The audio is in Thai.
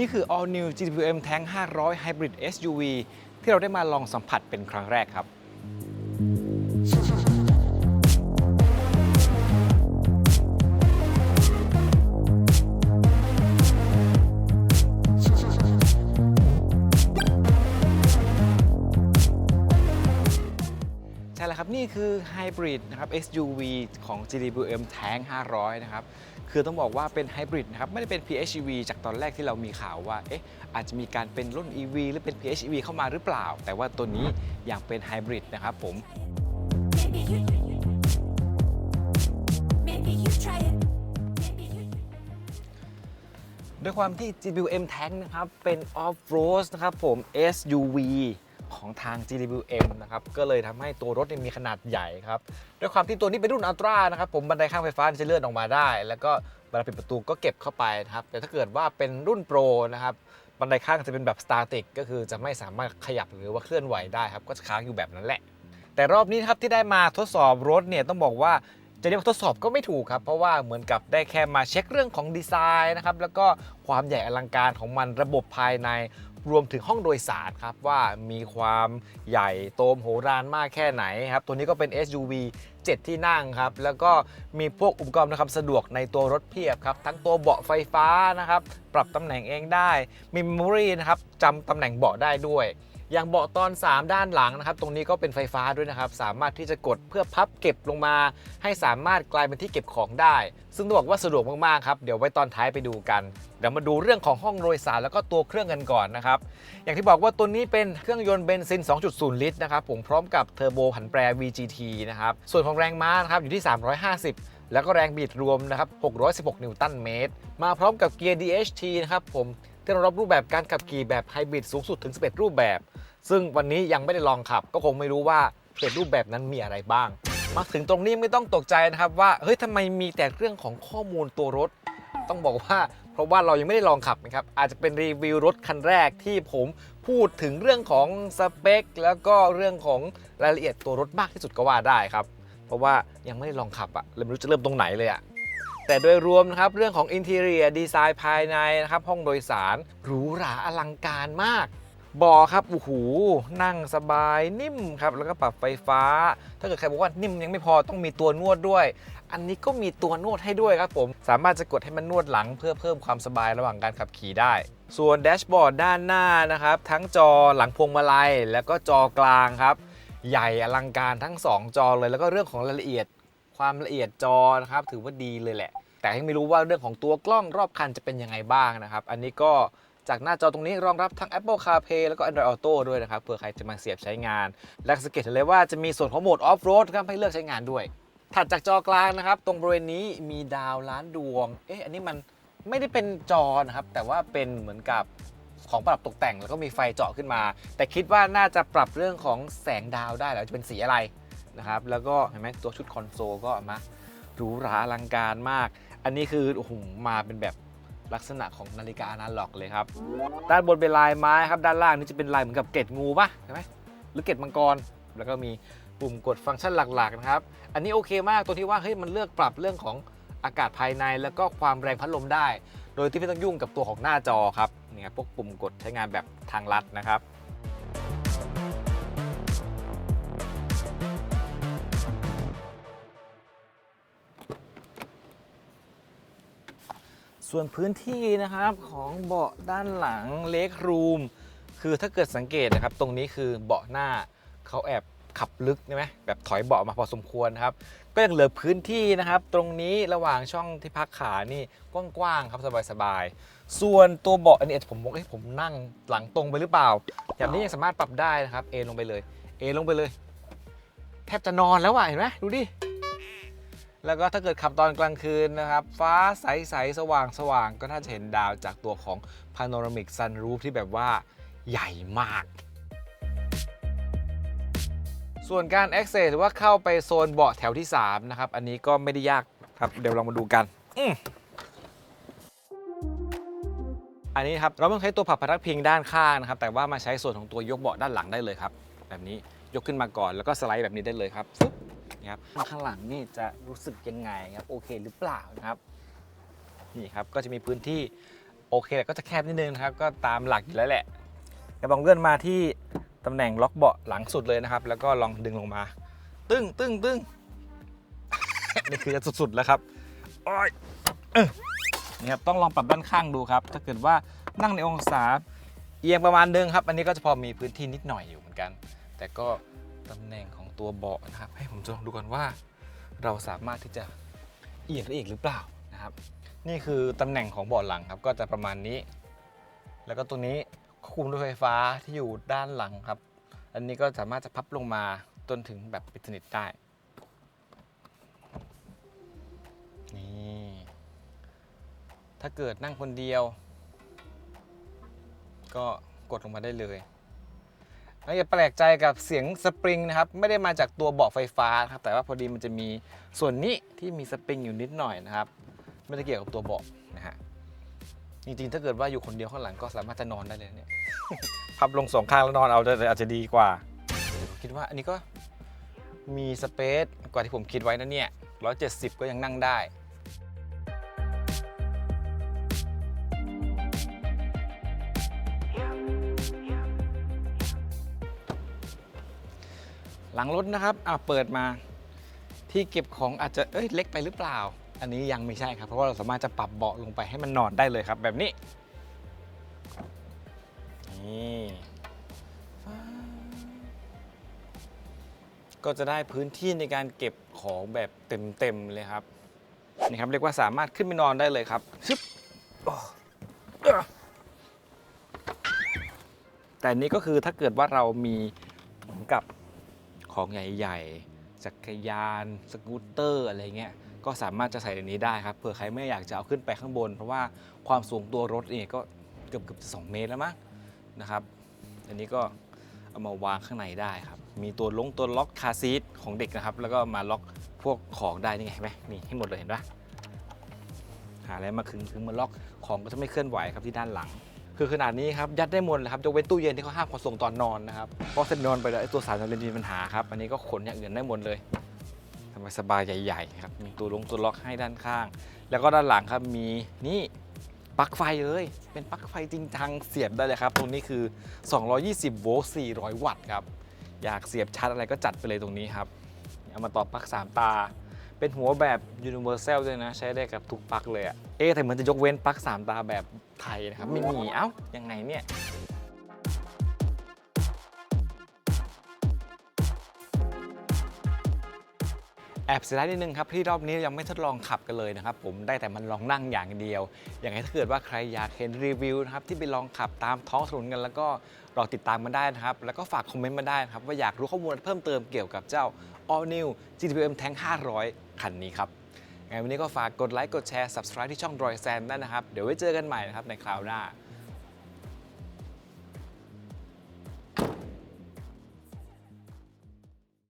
นี่คือ All New GWM Tank 500 Hybrid SUV ที่เราได้มาลองสัมผัสเป็นครั้งแรกครับ ใช่แล้วครับนี่คือ Hybrid นะครับ SUV ของ GWM Tank 500 นะครับ คือต้องบอกว่าเป็น Hybrid นะครับ ไม่ได้เป็น PHEV จากตอนแรกที่เรามีข่าวว่า เอ๊ะ อาจจะมีการเป็นรุ่น EV หรือเป็น PHEV เข้ามาหรือเปล่า แต่ว่าตัวนี้ยังเป็น Hybrid นะครับผม Maybe you, maybe you try it. Maybe you. ด้วยความที่ GWM Tank นะครับ เป็น Off-Road นะครับผม SUV ของทาง GWM นะครับก็เลยทำให้ตัวรถนี่มีขนาดใหญ่ครับด้วยความที่ตัวนี้เป็นรุ่นอัลตร้านะครับผมบันไดข้างไฟฟ้าจะเลื่อนออกมาได้ แล้วก็เวลาปิดประตูก็เก็บเข้าไปนะครับแต่ถ้าเกิดว่าเป็นรุ่นโปรนะครับบันไดข้างจะเป็นแบบสตาติกก็คือจะไม่สามารถขยับหรือว่าเคลื่อนไหวได้ครับก็จะค้างอยู่แบบนั้นแหละ แต่รอบนี้นะครับที่ได้มาทดสอบรถเนี่ยต้องบอกว่าจะเรียกว่าทดสอบก็ไม่ถูกครับ เพราะว่าเหมือนกับได้แค่มาเช็คเรื่องของดีไซน์นะครับแล้วก็ความใหญ่อลังการของมันระบบภายใน รวมถึงห้องโดยสารครับว่ามีความใหญ่โตมโหฬารมากแค่ไหนครับ ตัวนี้ก็เป็น SUV 7 ที่นั่งครับ แล้วก็มีพวกอุปกรณ์นะครับสะดวกในตัวรถเพียบครับ ทั้งตัวเบาะไฟฟ้านะครับ ปรับตำแหน่งเองได้มีมมโมรีนะครับจำตำแหน่งเบาะได้ด้วย อย่างเบาะตอน 3 ด้านหลังนะครับ ตรงนี้ก็เป็นไฟฟ้าด้วยนะครับ สามารถที่จะกดเพื่อพับเก็บลงมา ให้สามารถกลายเป็นที่เก็บของได้ ซึ่งต้องบอกว่าสะดวกมากๆครับ เดี๋ยวไว้ตอนท้ายไปดูกัน เดี๋ยวมาดูเรื่องของห้องโดยสารแล้วก็ตัวเครื่องกันก่อนนะครับ อย่างที่บอกว่าตัวนี้เป็นเครื่องยนต์เบนซิน 2.0 ลิตรนะครับ ผมพร้อมกับเทอร์โบผันแปร VGT นะครับ ส่วนของแรงม้านะครับอยู่ที่ 350แล้วก็แรงบิดรวมนะครับ 616 นิวตันเมตร มาพร้อมกับเกียร์ DHT นะครับผมที่รองรับรูปแบบการขับขี่แบบไฮบริดสูงสุดถึง 11 รูปแบบ ซึ่งวันนี้ยังไม่ได้ลองขับ ก็คงไม่รู้ว่าเป็นรูปแบบนั้นมีอะไรบ้าง มาถึงตรงนี้ไม่ต้องตกใจนะครับว่าเฮ้ยทำไมมีแต่เรื่องของข้อมูลตัวรถ ต้องบอกว่า เพราะว่าเรายังไม่ได้ลองขับนะครับอาจจะเป็นรีวิวรถคันแรกที่ผมพูดถึงเรื่องของสเปคแล้วก็เรื่องของรายละเอียดตัวรถมากที่สุดก็ว่าได้ครับ เพราะว่ายังไม่ได้ลองขับอะเลยไม่รู้จะเริ่มตรงไหนเลยอะแต่โดยรวมนะครับเรื่องของอินเท i รียดีไซน์ภายในนะครับห้องโดยสารหรูหราอลังการมาก บาะครับโอ้โหนั่งสบายนิ่มครับแล้วก็ปรับไฟฟ้า ถ้าเกิดใครบอกว่านิ่มยังไม่พอต้องมีตัวนวดด้วย อันนี้ก็มีตัวนวดให้ด้วยครับผม สามารถจะกดให้มันนวดหลังเพื่อเพิ่มความสบายระหว่างการขับขี่ได้ ส่วนแดชบอร์ดด้านหน้านะครับ ทั้งจอหลังพวงมาลัย แล้วก็จอกลางครับ ใหญ่อลังการทั้ง 2 จอเลย แล้วก็เรื่องของรายละเอียด ความละเอียดจอนะครับถือว่าดีเลยแหละ แต่ยังไม่รู้ว่าเรื่องของตัวกล้องรอบคันจะเป็นยังไงบ้างนะครับ อันนี้ก็ จากหน้าจอตรงนี้รองรับทั้ง Apple CarPlay แล้วก็ Android Auto ด้วยนะครับเผื่อใครจะมาเสียบใช้งาน และสังเกตเห็นเลยว่าจะมีส่วนของโหมด Off Road ครับให้เลือกใช้งานด้วย ถัดจากจอกลางนะครับ ตรงบริเวณนี้มีดาวล้านดวง เอ๊ะอันนี้มันไม่ได้เป็นจอนะครับ แต่ว่าเป็นเหมือนกับของปรับตกแต่งแล้วก็มีไฟเจาะขึ้นมา แต่คิดว่าน่าจะปรับเรื่องของแสงดาวได้แล้วจะเป็นสีอะไรนะครับแล้วก็เห็นไหมตัวชุดคอนโซลก็มาหรูหราอลังการมาก อันนี้คือโอ้โหมาเป็นแบบ ลักษณะของนาฬิกาอนาล็อกเลยครับ ด้านบนเป็นลายไม้ครับ ด้านล่างนี่จะเป็นลายเหมือนกับเกล็ดงูปะใช่ไหมหรือเกล็ดมังกร แล้วก็มีปุ่มกดฟังก์ชันหลักๆนะครับ อันนี้โอเคมากตัวที่ว่าเฮ้ยมันเลือกปรับเรื่องของอากาศภายในแล้วก็ความแรงพัดลมได้ โดยที่ไม่ต้องยุ่งกับตัวของหน้าจอครับ นี่ครับพวกปุ่มกดใช้งานแบบทางลัดนะครับ ส่วนพื้นที่นะครับของเบาะด้านหลังเล็กรูมคือถ้าเกิดสังเกตนะครับ ตรงนี้คือเบาะหน้าเขาแอบขับลึกใช่ไหมแบบถอยเบาะมาพอสมควรครับ ก็ยังเหลือพื้นที่นะครับ ตรงนี้ระหว่างช่องที่พักขานี่กว้างๆครับสบายๆ ส่วนตัวเบาะอันนี้ผมบอกให้ผมนั่งหลังตรงไปหรือเปล่าแบบนี้ยังสามารถปรับได้นะครับเอลงไปเลยเอลงไปเลย แทบจะนอนแล้วว่ะเห็นไหมดูดิ แล้วก็ถ้าเกิดขับตอนกลางคืนนะครับ ฟ้าใสๆสว่างสว่างก็น่าจะเห็นดาวจากตัวของ Panoramic Sunroof ที่แบบว่าใหญ่มาก ส่วนการ access หรือว่าเข้าไปโซนเบาะแถวที่ 3 นะครับ อันนี้ก็ไม่ได้ยากครับ เดี๋ยวลองมาดูกันออันนี้ครับเราต้องใช้ตัวผับพนักพิงด้านข้างนะครับ แต่ว่ามาใช้ส่วนของตัวยกเบาะด้านหลังได้เลยครับ แบบนี้ยกขึ้นมาก่อนแล้วก็สไลด์แบบนี้ได้เลยครับ นะครับข้างหลังนี่จะรู้สึกยังไงครับโอเคหรือเปล่านะครับนี่ครับก็จะมีพื้นที่โอเคแต่ก็จะแคบนิดนึงนะครับก็ตามหลักอยู่แล้วแหละกระบองเลื่อนมาที่ตำแหน่งล็อกเบาะหลังสุดเลยนะครับ แล้วก็ลองดึงลงมา ตึ้งตึ้งตึ้งนี่คือจะสุดๆแล้วครับโอ้ยนี่ครับต้องลองปรับด้านข้างดูครับ ถ้าเกิดว่านั่งในองศาเอียงประมาณนึงครับ อันนี้ก็จะพอมีพื้นที่นิดหน่อยอยู่เหมือนกัน แต่ก็ตำแหน่งของตัวเบาะนะครับ ให้ผมจลองดูกันว่า เราสามารถที่จะเอียงได้อีกหรือเปล่านะครับ นี่คือตำแหน่งของเบาะหลังครับ ก็จะประมาณนี้ แล้วก็ตัวนี้ควบคุมด้วยไฟฟ้าที่อยู่ด้านหลังครับ อันนี้ก็สามารถจะพับลงมาจนถึงแบบปิดสนิทได้ นี่ถ้าเกิดนั่งคนเดียว ก็กดลงมาได้เลย แล้วอย่าแปลกใจกับเสียงสปริงนะครับ ไม่ได้มาจากตัวเบาะไฟฟ้านะครับ แต่ว่าพอดีมันจะมีส่วนนี้ที่มีสปริงอยู่นิดหน่อยนะครับ ไม่ได้เกี่ยวกับตัวเบาะนะฮะ จริงๆ ถ้าเกิดว่าอยู่คนเดียวข้างหลังก็สามารถจะนอนได้เลยเนี่ย พับลงสองข้างแล้วนอนเอาจะอาจจะดีกว่า คิดว่าอันนี้ก็มีสเปซกว่าที่ผมคิดไว้นะเนี่ย 170 ก็ยังนั่งได้ ลังรถนะครับอะเปิดมาที่เก็บของอาจจะเอ้ยเล็กไปหรือเปล่า อันนี้ยังไม่ใช่ครับ เพราะว่าเราสามารถจะปรับเบาะลงไปให้มันนอนได้เลยครับ แบบนี้นี่ก็จะได้พื้นที่ในการเก็บของแบบเต็มๆเลยครับนี่ครับเรียกว่าสามารถขึ้นไปนอนได้เลยครับชึบแต่นนี้ก็คือถ้าเกิดว่าเรามีเหมือนกับ ของใหญ่ๆ จักรยาน สกูตเตอร์อะไรเงี้ย ก็สามารถจะใส่ในนี้ได้ครับ เผื่อใครไม่อยากจะเอาขึ้นไปข้างบน เพราะว่าความสูงตัวรถเนี่ยก็เกือบเกือบสองเมตรแล้วมั้งนะครับ อันนี้ก็เอามาวางข้างในได้ครับ มีตัวลงตัวล็อกคาซีทของเด็กนะครับ แล้วก็มาล็อกพวกของได้นี่ไงเห็นไหมนี่ให้หมดเลยเห็นปะหาอะไรมาขึงขึงมาล็อกของก็จะไม่เคลื่อนไหวครับที่ด้านหลัง คือขนาดนี้ครับยัดได้หมดเลยครับยกเว้นตู้เย็นที่เขาห้ามขนส่งตอนนอนนะครับเพราะเส้นนอนไปแล้วไอ้ตัวสารจะมีปัญหาครับอันนี้ก็ขนอย่างอื่นได้หมดเลยสบายสบายใหญ่ๆครับมีตัวลงตัวล็อกให้ด้านข้าง แล้วก็ด้านหลังครับมีนี่ปลั๊กไฟเลย เป็นปลั๊กไฟจริงจังเสียบได้เลยครับ ตรงนี้คือ 220 โวลต์ 400 วัตต์ครับ อยากเสียบชาร์จอะไรก็จัดไปเลยตรงนี้ครับ เอามาต่อปลั๊ก 3 ตา เป็นหัวแบบ universal ด้วยนะ ใช้ได้กับทุกปลั๊กเลยอะเอ๊ะแต่เหมือนจะยกเว้นปลั๊ก3ตาแบบไทยนะครับ ไม่มี เอ้ายังไงเนี่ย แอบเสียดายนิดนึงครับที่รอบนี้ยังไม่ทดลองขับกันเลยนะครับผมได้แต่มันลองนั่งอย่างเดียวอย่างไรถ้าเกิดว่าใครอยากเห็นรีวิวนะครับที่ไปลองขับตามท้องถนนกัน แล้วก็รอติดตามมาได้นะครับ แล้วก็ฝากคอมเมนต์มาได้นะครับว่าอยากรู้ข้อมูลเพิ่มเติมเกี่ยวกับเจ้า All New GTM Tank 500 คันนี้ครับไงวันนี้ก็ฝากกดไลค์กดแชร์ subscribe ที่ช่อง Droid Sam ได้นะครับ เดี๋ยวไว้เจอกันใหม่นะครับในคราวหน้า